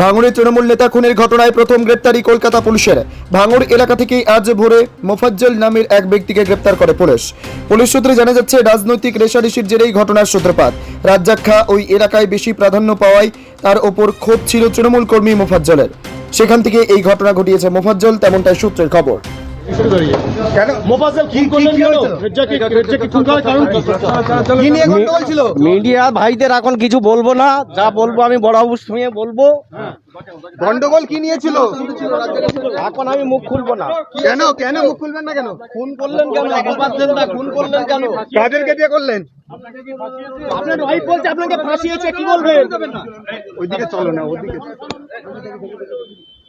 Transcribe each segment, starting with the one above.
ভাঙড়ে তৃণমূল নেতা খুনের ঘটনায় প্রথম গ্রেপ্তারি কলকাতা পুলিশের। ভাঙড় এলাকা থেকে আজ ভোরে মোফাজ্জল নামের এক ব্যক্তিকে গ্রেপ্তার করে পুলিশ। পুলিশ সূত্রে জানা যাচ্ছে, রাজনৈতিক রেশারেশির জেরেই ঘটনার সূত্রপাত। রাজ্জাক্ষা ওই এলাকায় বেশি প্রাধান্য পাওয়ায় তার ওপর ক্ষোভ ছিল তৃণমূল কর্মী মোফাজ্জলের। সেখান থেকে এই ঘটনা ঘটিয়েছে মোফাজ্জল, তেমনটাই সূত্রের খবর। কেন? মোফাজ্জল কি- করলেন কেন? রেজ্জাকে রেজ্জাকে খুন করার কারণ কি? কি নিয়ে গন্ডগোল ছিল মিডিয়া ভাইদের এখন কিছু বলব না। যা বলব আমি বড়বাবু শুনে বলব। গন্ডগোল কি নিয়েছিল? এখন আমি মুখ খুলবো না। কেন? কেন মুখ খুলবেন না কেন? খুন করলেন কেন? মোফাজ্জল দা খুন করলেন কেন? কাদেরকে দিয়ে করলেন? আপনার ওয়াইফ বলছে আপনাকে ফাঁসিয়েছে কি বলবেন? ওইদিকে চলো না ওইদিকে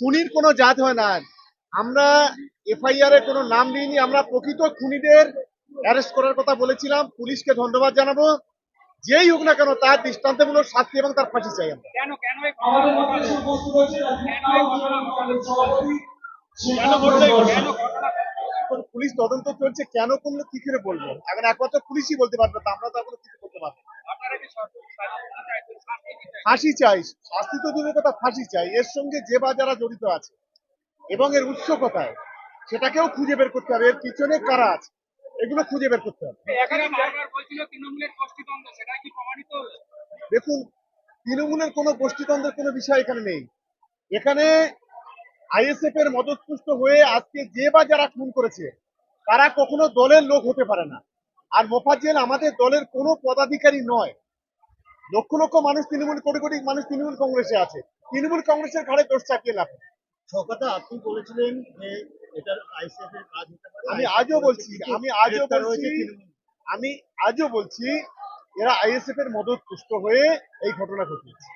খুনির কোনো জাত হয় না। আমরা এফআইআর এর কোনো নাম নিইনি আমরা প্রকৃত খুনিদের অ্যারেস্ট করার কথা বলেছিলাম। পুলিশকে ধন্যবাদ জানাব। যেই হোক না কেন তার দৃষ্টান্তমূলক শাস্তি এবং তার ফাঁসি চাই আমরা। পুলিশ তদন্ত চলছে কেন করল কি করে বলব? এখন একমাত্র পুলিশই বলতে পারবে তা আমরা তো এখনও কিছু করতে পারব না। ফাঁসি চাই শাস্তি তো দূরের কথা ফাঁসি চাই। এর সঙ্গে যে বা যারা জড়িত আছে এবং এর উৎস কোথায় সেটাকেও খুঁজে বের করতে হবে। এর পিছনে কারা আছে এগুলো খুঁজে বের করতে হবে। দেখুন তৃণমূলের কোনো গোষ্ঠীদ্বন্দ্বের কোনো বিষয় এখানে নেই। এখানে আইএসএফ এর মদতপুষ্ট হয়ে আজকে যে বা যারা খুন করেছে তারা কখনো দলের লোক হতে পারে না। আর মোফাজ্জেল আমাদের দলের কোনো পদাধিকারী নয়। লক্ষ লক্ষ মানুষ তৃণমূল কোটি কোটি মানুষ তৃণমূল কংগ্রেসে আছে। তৃণমূল কংগ্রেসের ঘাড়ে দোষ চাপিয়ে লাভ। কথা আপনি বলেছিলেন যে এটার আইসিএফ এর কাজ হতে পারে। আমি আজও বলছি আমি আজও বলছি আমি আজও বলছি এরা আইএসএফ এর মদত পুষ্ট হয়ে এই ঘটনা ঘটিয়েছে।